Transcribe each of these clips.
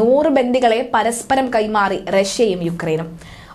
നൂറ് ബന്ദികളെ പരസ്പരം കൈമാറി റഷ്യയും യുക്രൈനും.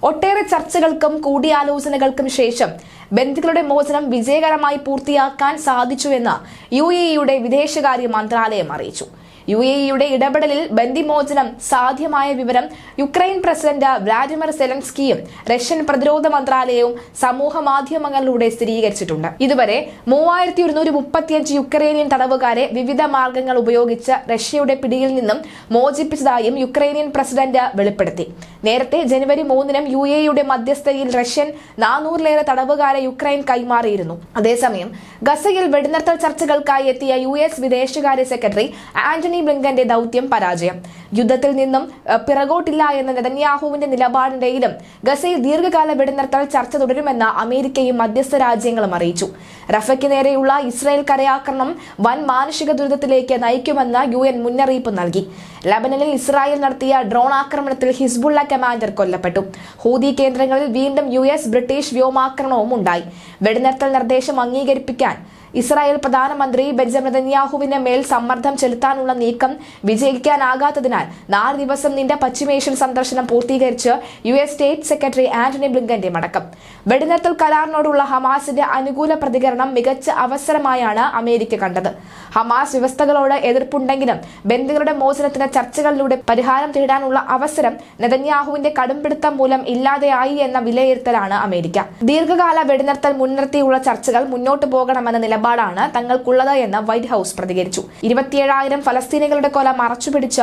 ഒട്ടേറെ ചർച്ചകൾക്കും കൂടിയാലോചനകൾക്കും ശേഷം ബന്ദികളുടെ മോചനം വിജയകരമായി പൂർത്തിയാക്കാൻ സാധിച്ചുവെന്ന് യു എ ഇയുടെ വിദേശകാര്യ മന്ത്രാലയം അറിയിച്ചു. യു എ ഇയുടെ ഇടപെടലിൽ ബന്ദിമോചനം സാധ്യമായ വിവരം യുക്രൈൻ പ്രസിഡന്റ് വ്ളാഡിമിർ സെലൻസ്കിയും റഷ്യൻ പ്രതിരോധ മന്ത്രാലയവും സമൂഹ മാധ്യമങ്ങളിലൂടെ സ്ഥിരീകരിച്ചിട്ടുണ്ട്. ഇതുവരെ മൂവായിരത്തി ഒരുന്നൂറ്റി മുപ്പത്തിയഞ്ച് യുക്രൈനിയൻ തടവുകാരെ വിവിധ മാർഗങ്ങൾ ഉപയോഗിച്ച് റഷ്യയുടെ പിടിയിൽ നിന്നും മോചിപ്പിച്ചതായും യുക്രൈനിയൻ പ്രസിഡന്റ് വെളിപ്പെടുത്തി. നേരത്തെ ജനുവരി മൂന്നിനും യു എ യുടെ മധ്യസ്ഥതയിൽ റഷ്യൻ നാനൂറിലേറെ തടവുകാരെ യുക്രൈൻ കൈമാറിയിരുന്നു. അതേസമയം ഗസയിൽ വെടിനിർത്തൽ ചർച്ചകൾക്കായി എത്തിയ യു എസ് വിദേശകാര്യ സെക്രട്ടറി ആന്റണി ബ്ലിങ്കന്റെ ദൗത്യം പരാജയം. യുദ്ധത്തിൽ നിന്നും പിറകോട്ടില്ല എന്ന നെതന്യാഹുവിന്റെ നിലപാടിനിടയിലും ഗസയിൽ ദീർഘകാല വെടിനിർത്തൽ ചർച്ച തുടരുമെന്ന് അമേരിക്കയും മധ്യസ്ഥ രാജ്യങ്ങളും അറിയിച്ചു. റഫയ്ക്ക് നേരെയുള്ള ഇസ്രായേൽ കരയാക്രമണം വൻ മാനുഷിക ദുരിതത്തിലേക്ക് നയിക്കുമെന്ന് യു എൻ മുന്നറിയിപ്പ് നൽകി. ലബനനിൽ ഇസ്രായേൽ നടത്തിയ ഡ്രോൺ ആക്രമണത്തിൽ ഹിസ്ബുള്ള കമാൻഡർ കൊല്ലപ്പെട്ടു. ഹൂതി കേന്ദ്രങ്ങളിൽ വീണ്ടും യു എസ് ബ്രിട്ടീഷ് വ്യോമാക്രമണവും ഉണ്ടായി. വെടിനിർത്തൽ നിർദ്ദേശം അംഗീകരിപ്പിക്കാൻ ഇസ്രായേൽ പ്രധാനമന്ത്രി ബെഞ്ചമിൻ നെതന്യാഹുവിന്റെ മേൽ സമ്മർദ്ദം ചെലുത്താനുള്ള നീക്കം വിജയിക്കാനാകാത്തതിനാൽ നാല് ദിവസം നീണ്ട പശ്ചിമേഷ്യൻ സന്ദർശനം പൂർത്തീകരിച്ച് U S state secretary Antony ബ്ലിങ്കന്റെ മടക്കം. വെടിനിർത്തൽ കരാറിനോടുള്ള ഹമാസിന്റെ അനുകൂല പ്രതികരണം മികച്ച അവസരമായാണ് അമേരിക്ക കണ്ടത്. ഹമാസ് വ്യവസ്ഥകളോട് എതിർപ്പുണ്ടെങ്കിലും ബന്ധുക്കളുടെ മോചനത്തിന് ചർച്ചകളിലൂടെ പരിഹാരം തേടാനുള്ള അവസരം നെതന്യാഹുവിന്റെ കടുംപിടുത്തം മൂലം ഇല്ലാതെയായി എന്ന വിലയിരുത്തലാണ് അമേരിക്ക. ദീർഘകാല വെടിനിർത്തൽ മുൻനിർത്തിയുള്ള ചർച്ചകൾ മുന്നോട്ടു പോകണമെന്ന നിലപാടാണ് തങ്ങൾക്കുള്ളത് എന്ന് വൈറ്റ് ഹൌസ് പ്രതികരിച്ചു. ഇരുപത്തിയേഴായിരം ഫലസ്തീനികളുടെ കൊല മറച്ചുപിടിച്ച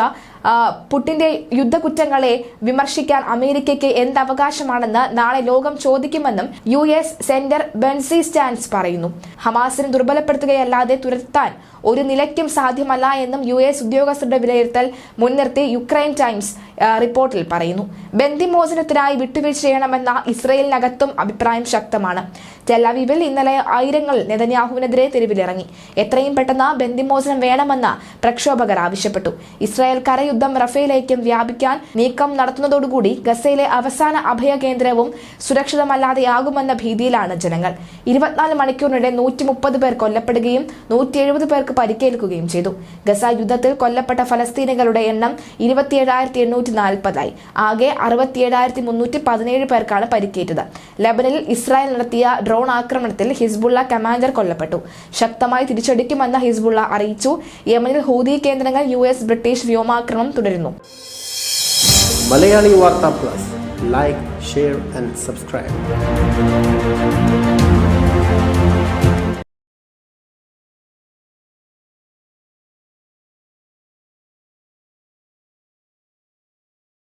പുട്ടിന്റെ യുദ്ധകുറ്റങ്ങളെ വിമർശിക്കാൻ അമേരിക്കയ്ക്ക് എന്ത് അവകാശമാണെന്ന് നാളെ ലോകം ചോദിക്കുമെന്നും യു എസ് സെന്റർ ബെൻസി സ്റ്റാൻസ് പറയുന്നു. ഹമാസിനെ ദുർബലപ്പെടുത്തുകയല്ലാതെ തുരത്താൻ ഒരു നിലയ്ക്കും സാധ്യമല്ല എന്നും യു എസ് ഉദ്യോഗസ്ഥരുടെ വിലയിരുത്തൽ മുൻനിർത്തി യുക്രൈൻ ടൈംസ് റിപ്പോർട്ടിൽ പറയുന്നു. ബന്ദിമോചനത്തിനായി വിട്ടുവീഴ്ച ചെയ്യണമെന്ന ഇസ്രയേലിനകത്തും അഭിപ്രായം ശക്തമാണ്. ടെലവീവിൽ ഇന്നലെ ആയിരങ്ങൾ നെതന്യാഹുവിനെതിരെ തെരുവിലിറങ്ങി. എത്രയും പെട്ടെന്ന് ബന്ദിമോചനം വേണമെന്ന് പ്രക്ഷോഭകർ ആവശ്യപ്പെട്ടു. ഇസ്രായേൽ കരയുദ്ധം റഫേലേക്കും വ്യാപിക്കാൻ നീക്കം നടത്തുന്നതോടുകൂടി ഗസയിലെ അവസാന അഭയ കേന്ദ്രവും സുരക്ഷിതമല്ലാതെയാകുമെന്ന ഭീതിയിലാണ് ജനങ്ങൾ. ഇരുപത്തിനാല് മണിക്കൂറിനിടെ നൂറ്റി മുപ്പത് പേർ കൊല്ലപ്പെടുകയും നൂറ്റി എഴുപത് പേർക്ക് പരിക്കേൽക്കുകയും ചെയ്തു. ഗസ യുദ്ധത്തിൽ കൊല്ലപ്പെട്ട ഫലസ്തീനികളുടെ എണ്ണം ഇരുപത്തിയേഴായിരത്തി എണ്ണൂറ്റി നാൽപ്പതായി ആകെ അറുപത്തിയേഴായിരത്തി മുന്നൂറ്റി പതിനേഴ് പേർക്കാണ് പരിക്കേറ്റത്. ലബനിൽ ഇസ്രായേൽ നടത്തിയ ഡ്രോൺ ആക്രമണത്തിൽ ഹിസ്ബുള്ള കമാൻഡർ കൊല്ലപ്പെട്ടു. ശക്തമായി തിരിച്ചടിക്കുമെന്ന് ഹിസ്ബുള്ള അറിയിച്ചു. യമനിൽ ഹൂതി കേന്ദ്രങ്ങൾ യു എസ് ബ്രിട്ടീഷ് വ്യോമാക്രമണം തുടരുന്നു. മലയാളി വാർത്താ plus. Like share and subscribe